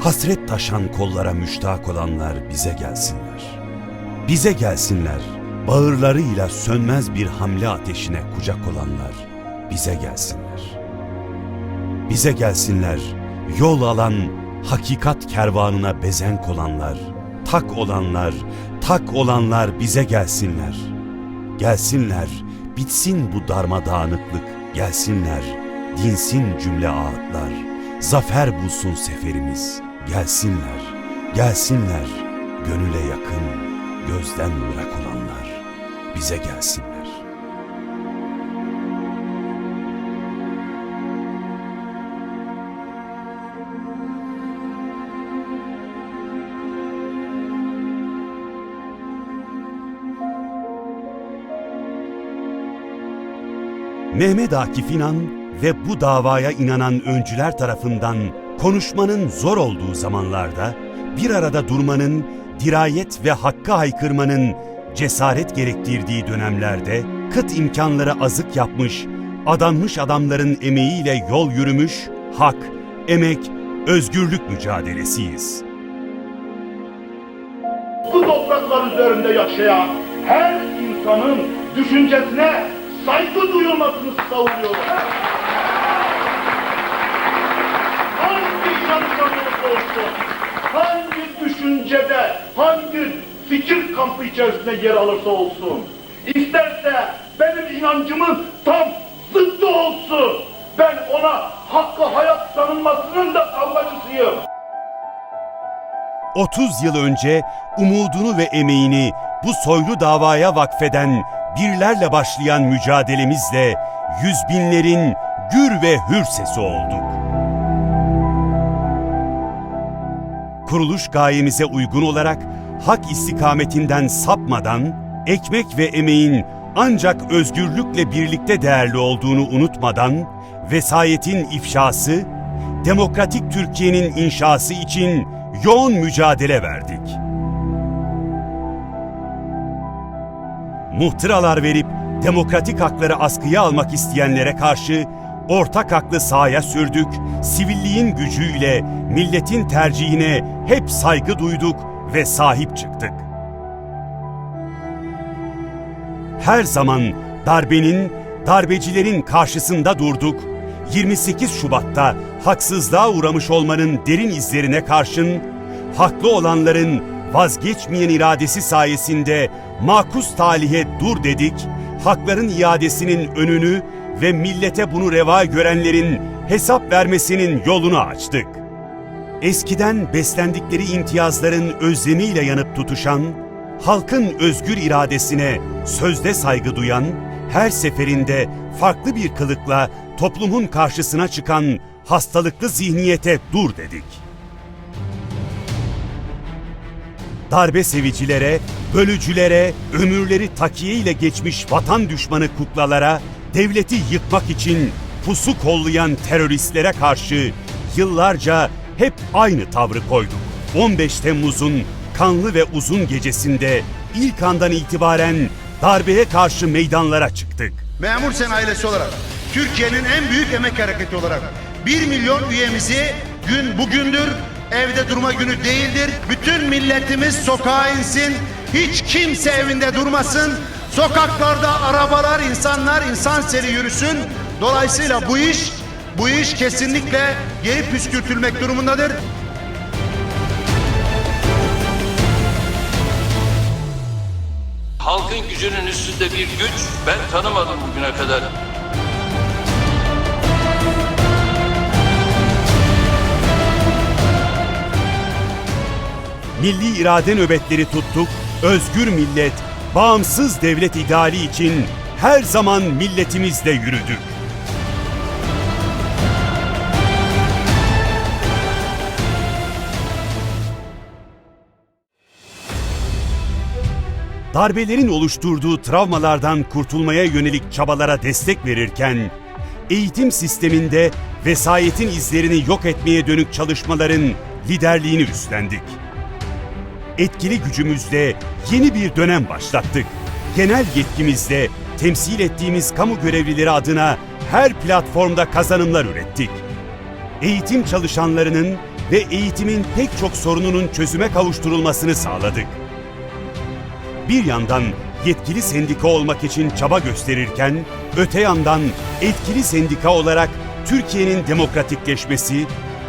Hasret taşan kollara müştak olanlar bize gelsinler. Bize gelsinler, bağırlarıyla sönmez bir hamle ateşine kucak olanlar bize gelsinler. Bize gelsinler, yol alan hakikat kervanına bezenk olanlar, tak olanlar, tak olanlar bize gelsinler. Gelsinler, bitsin bu darmadağınıklık, gelsinler, dinsin cümle ağıtlar, zafer bulsun seferimiz, gelsinler, gelsinler, gönüle yakın, gözden ırak olanlar, bize gelsinler. Mehmet Akif İnan ve bu davaya inanan öncüler tarafından konuşmanın zor olduğu zamanlarda bir arada durmanın, dirayet ve hakka haykırmanın cesaret gerektirdiği dönemlerde kıt imkanlara azık yapmış, adanmış adamların emeğiyle yol yürümüş, hak, emek, özgürlük mücadelesiyiz. bu topraklar üzerinde yaşayan her insanın düşüncesine saygı duyulmasını savunuyorum. Olursa olsun, hangi düşüncede, hangi fikir kampı içerisinde yer alırsa olsun, isterse benim inancımın tam zıttı olsun, ben ona hakkı hayat tanınmasının da kavgacısıyım. 30 yıl önce umudunu ve emeğini bu soylu davaya vakfeden birlerle başlayan mücadelemizle yüz binlerin gür ve hür sesi olduk. Kuruluş gayemize uygun olarak hak istikametinden sapmadan, ekmek ve emeğin ancak özgürlükle birlikte değerli olduğunu unutmadan, vesayetin ifşası, demokratik Türkiye'nin inşası için yoğun mücadele verdik. Muhtıralar verip demokratik hakları askıya almak isteyenlere karşı ortak haklı sahaya sürdük, sivilliğin gücüyle milletin tercihine hep saygı duyduk ve sahip çıktık. Her zaman darbenin, darbecilerin karşısında durduk. 28 Şubat'ta haksızlığa uğramış olmanın derin izlerine karşın, haklı olanların vazgeçmeyen iradesi sayesinde makus talihe dur dedik, hakların iadesinin önünü ve millete bunu reva görenlerin hesap vermesinin yolunu açtık. Eskiden beslendikleri imtiyazların özlemiyle yanıp tutuşan, halkın özgür iradesine sözde saygı duyan, her seferinde farklı bir kılıkla toplumun karşısına çıkan hastalıklı zihniyete dur dedik. Darbe sevicilere, bölücülere, ömürleri takiye ile geçmiş vatan düşmanı kuklalara, devleti yıkmak için pusu kollayan teröristlere karşı yıllarca hep aynı tavrı koyduk. 15 Temmuz'un kanlı ve uzun gecesinde ilk andan itibaren darbeye karşı meydanlara çıktık. Memur Sen ailesi olarak Türkiye'nin en büyük emek hareketi olarak 1 milyon üyemizi gün bugündür evde durma günü değildir. Bütün milletimiz sokağa insin. Hiç kimse evinde durmasın. Sokaklarda arabalar, insanlar insan seri yürüsün. Dolayısıyla bu iş bu iş kesinlikle geri püskürtülmek durumundadır. Halkın gücünün üstünde bir güç ben tanımadım bugüne kadar. Milli irade nöbetleri tuttuk, özgür millet, bağımsız devlet ideali için her zaman milletimizle yürüdük. Darbelerin oluşturduğu travmalardan kurtulmaya yönelik çabalara destek verirken, eğitim sisteminde vesayetin izlerini yok etmeye dönük çalışmaların liderliğini üstlendik etkili gücümüzle yeni bir dönem başlattık. Genel yetkimizle temsil ettiğimiz kamu görevlileri adına her platformda kazanımlar ürettik. eğitim çalışanlarının ve eğitimin pek çok sorununun çözüme kavuşturulmasını sağladık. Bir yandan yetkili sendika olmak için çaba gösterirken, öte yandan etkili sendika olarak Türkiye'nin demokratikleşmesi,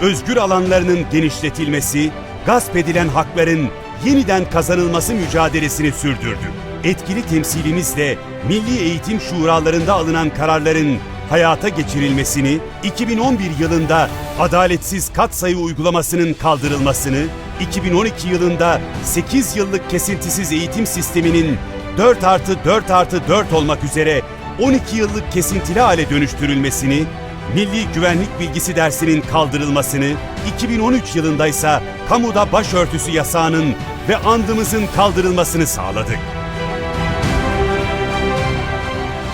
özgür alanlarının genişletilmesi, gasp edilen hakların yeniden kazanılması mücadelesini sürdürdük. Etkili temsilimizle milli eğitim şuralarında alınan kararların hayata geçirilmesini, 2011 yılında adaletsiz katsayı uygulamasının kaldırılmasını, 2012 yılında 8 yıllık kesintisiz eğitim sisteminin 4 artı 4 artı 4 olmak üzere 12 yıllık kesintili hale dönüştürülmesini, Milli Güvenlik Bilgisi dersinin kaldırılmasını, 2013 yılında ise kamuda başörtüsü yasağının ve andımızın kaldırılmasını sağladık.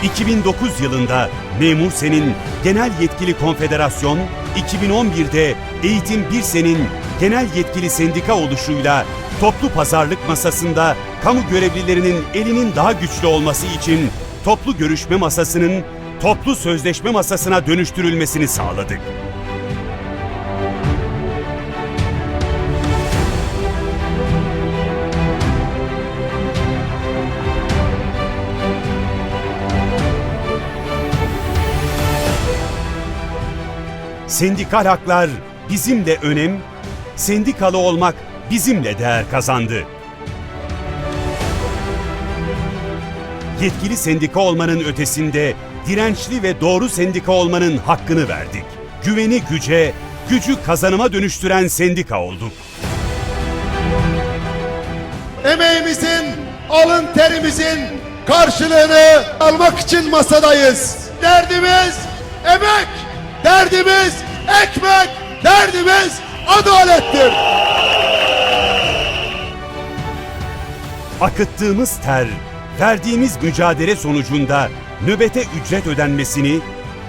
2009 yılında Memur Sen'in Genel Yetkili Konfederasyon, 2011'de Eğitim Bir Sen'in Genel Yetkili Sendika oluşuyla toplu pazarlık masasında kamu görevlilerinin elinin daha güçlü olması için toplu görüşme masasının toplu sözleşme masasına dönüştürülmesini sağladık. Sendikal haklar bizimle önem, sendikalı olmak bizimle değer kazandı. Yetkili sendika olmanın ötesinde dirençli ve doğru sendika olmanın hakkını verdik. Güveni güce, gücü kazanıma dönüştüren sendika olduk. Emeğimizin, alın terimizin karşılığını almak için masadayız. Derdimiz emek, derdimiz ekmek, derdimiz adalettir. Akıttığımız ter, verdiğimiz mücadele sonucunda nöbete ücret ödenmesini,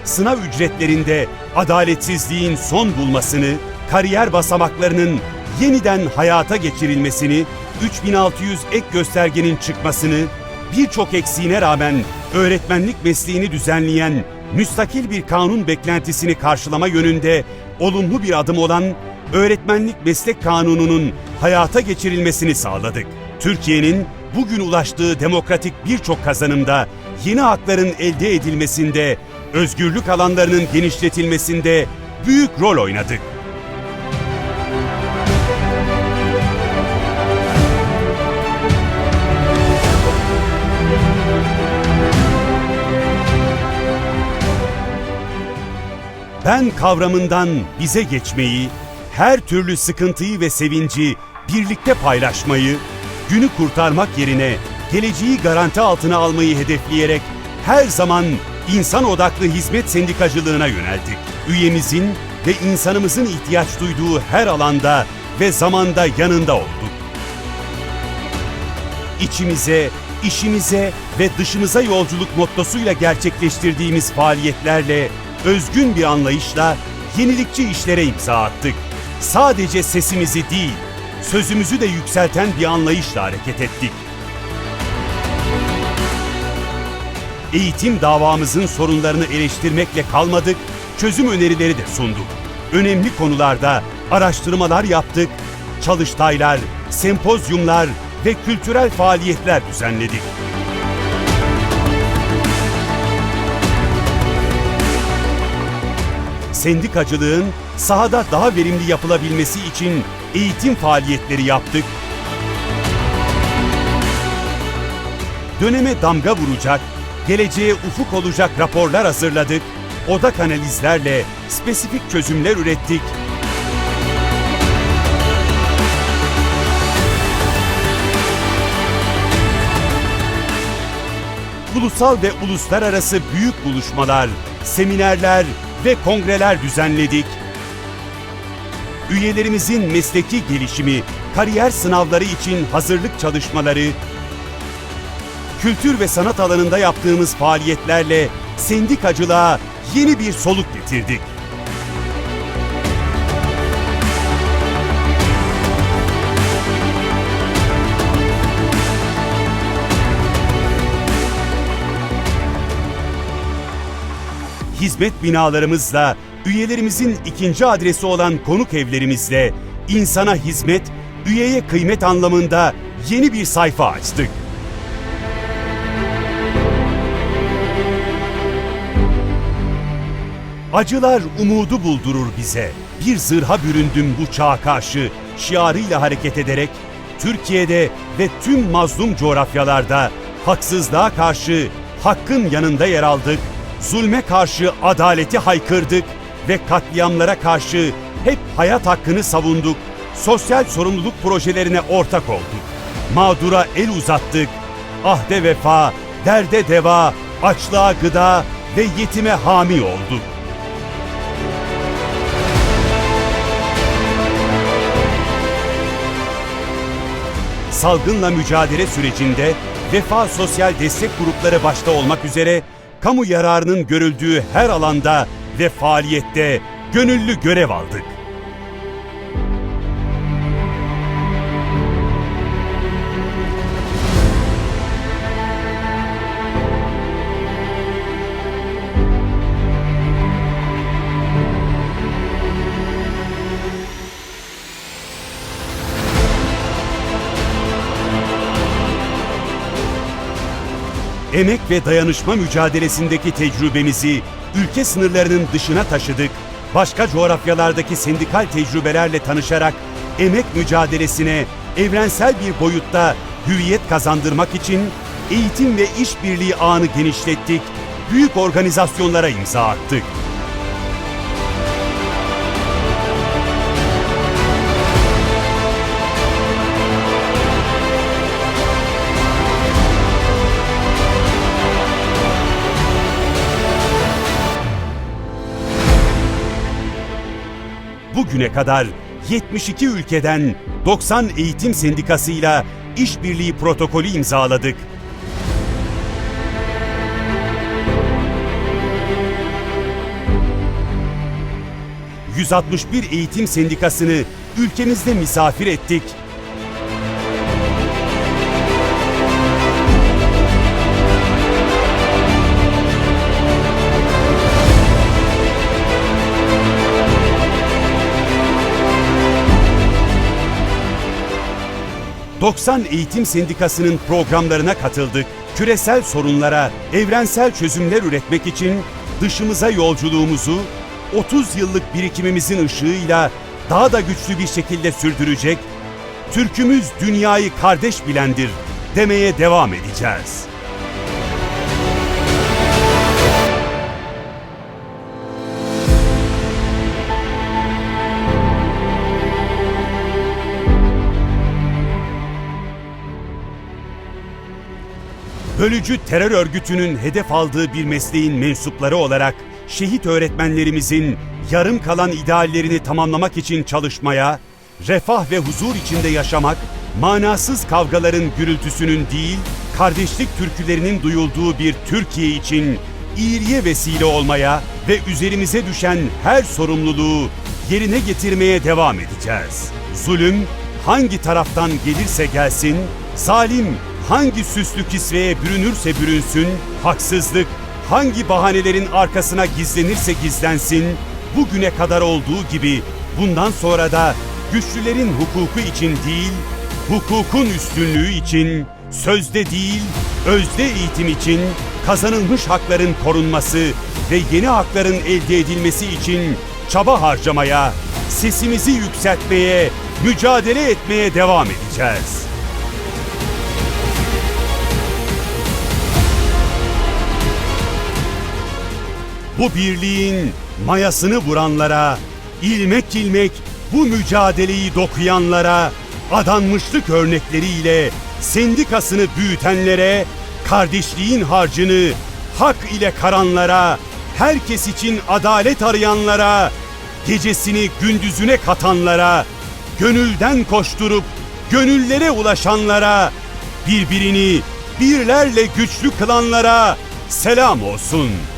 sınav ücretlerinde adaletsizliğin son bulmasını, kariyer basamaklarının yeniden hayata geçirilmesini, 3600 ek göstergenin çıkmasını, birçok eksiğine rağmen öğretmenlik mesleğini düzenleyen müstakil bir kanun beklentisini karşılama yönünde olumlu bir adım olan Öğretmenlik Meslek Kanunu'nun hayata geçirilmesini sağladık. Türkiye'nin bugün ulaştığı demokratik birçok kazanımda yeni hakların elde edilmesinde, özgürlük alanlarının genişletilmesinde büyük rol oynadık. Ben kavramından bize geçmeyi, her türlü sıkıntıyı ve sevinci birlikte paylaşmayı, günü kurtarmak yerine geleceği garanti altına almayı hedefleyerek her zaman insan odaklı hizmet sendikacılığına yöneldik. Üyemizin ve insanımızın ihtiyaç duyduğu her alanda ve zamanda yanında olduk. İçimize, işimize ve dışımıza yolculuk mottosuyla gerçekleştirdiğimiz faaliyetlerle özgün bir anlayışla yenilikçi işlere imza attık. Sadece sesimizi değil, sözümüzü de yükselten bir anlayışla hareket ettik. Eğitim davamızın sorunlarını eleştirmekle kalmadık, çözüm önerileri de sunduk. Önemli konularda araştırmalar yaptık, çalıştaylar, sempozyumlar ve kültürel faaliyetler düzenledik. Sendikacılığın sahada daha verimli yapılabilmesi için eğitim faaliyetleri yaptık. Döneme damga vuracak, geleceğe ufuk olacak raporlar hazırladık. Odak analizlerle spesifik çözümler ürettik. Ulusal ve uluslararası büyük buluşmalar, seminerler ve kongreler düzenledik. Üyelerimizin mesleki gelişimi, kariyer sınavları için hazırlık çalışmaları, kültür ve sanat alanında yaptığımız faaliyetlerle sendikacılığa yeni bir soluk getirdik. Hizmet binalarımızla üyelerimizin ikinci adresi olan konuk evlerimizle insana hizmet, üyeye kıymet anlamında yeni bir sayfa açtık. Acılar umudu buldurur bize. Bir zırha büründüm bu çağa karşı şiarıyla hareket ederek Türkiye'de ve tüm mazlum coğrafyalarda haksızlığa karşı hakkın yanında yer aldık, zulme karşı adaleti haykırdık ve katliamlara karşı hep hayat hakkını savunduk, sosyal sorumluluk projelerine ortak olduk. Mağdura el uzattık, ahde vefa, derde deva, açlığa gıda ve yetime hami olduk. salgınla mücadele sürecinde Vefa Sosyal Destek Grupları başta olmak üzere kamu yararının görüldüğü her alanda ve faaliyette gönüllü görev aldık. Emek ve dayanışma mücadelesindeki tecrübemizi ülke sınırlarının dışına taşıdık. Başka coğrafyalardaki sendikal tecrübelerle tanışarak emek mücadelesine evrensel bir boyutta hüviyet kazandırmak için eğitim ve işbirliği ağını genişlettik. Büyük organizasyonlara imza attık. Bugüne kadar 72 ülkeden 90 eğitim sendikasıyla işbirliği protokolü imzaladık. ...161 eğitim sendikasını ülkemizde misafir ettik. ...90 eğitim sendikasının programlarına katıldık. Küresel sorunlara evrensel çözümler üretmek için dışımıza yolculuğumuzu 30 yıllık birikimimizin ışığıyla daha da güçlü bir şekilde sürdürecek, Türkümüz dünyayı kardeş bilendir demeye devam edeceğiz. Bölücü terör örgütünün hedef aldığı bir mesleğin mensupları olarak şehit öğretmenlerimizin yarım kalan ideallerini tamamlamak için çalışmaya, refah ve huzur içinde yaşamak, manasız kavgaların gürültüsünün değil, kardeşlik türkülerinin duyulduğu bir Türkiye için iyiliğe vesile olmaya ve üzerimize düşen her sorumluluğu yerine getirmeye devam edeceğiz. Zulüm hangi taraftan gelirse gelsin, zalim hangi süslü kisveye bürünürse bürünsün, haksızlık hangi bahanelerin arkasına gizlenirse gizlensin, bugüne kadar olduğu gibi bundan sonra da güçlülerin hukuku için değil, hukukun üstünlüğü için, sözde değil, özde eğitim için, kazanılmış hakların korunması ve yeni hakların elde edilmesi için çaba harcamaya, sesimizi yükseltmeye, mücadele etmeye devam edeceğiz. Bu birliğin mayasını vuranlara, ilmek ilmek bu mücadeleyi dokuyanlara, adanmışlık örnekleriyle sendikasını büyütenlere, kardeşliğin harcını hak ile karanlara, herkes için adalet arayanlara, gecesini gündüzüne katanlara, gönülden koşturup gönüllere ulaşanlara, birbirini birlerle güçlü kılanlara selam olsun.''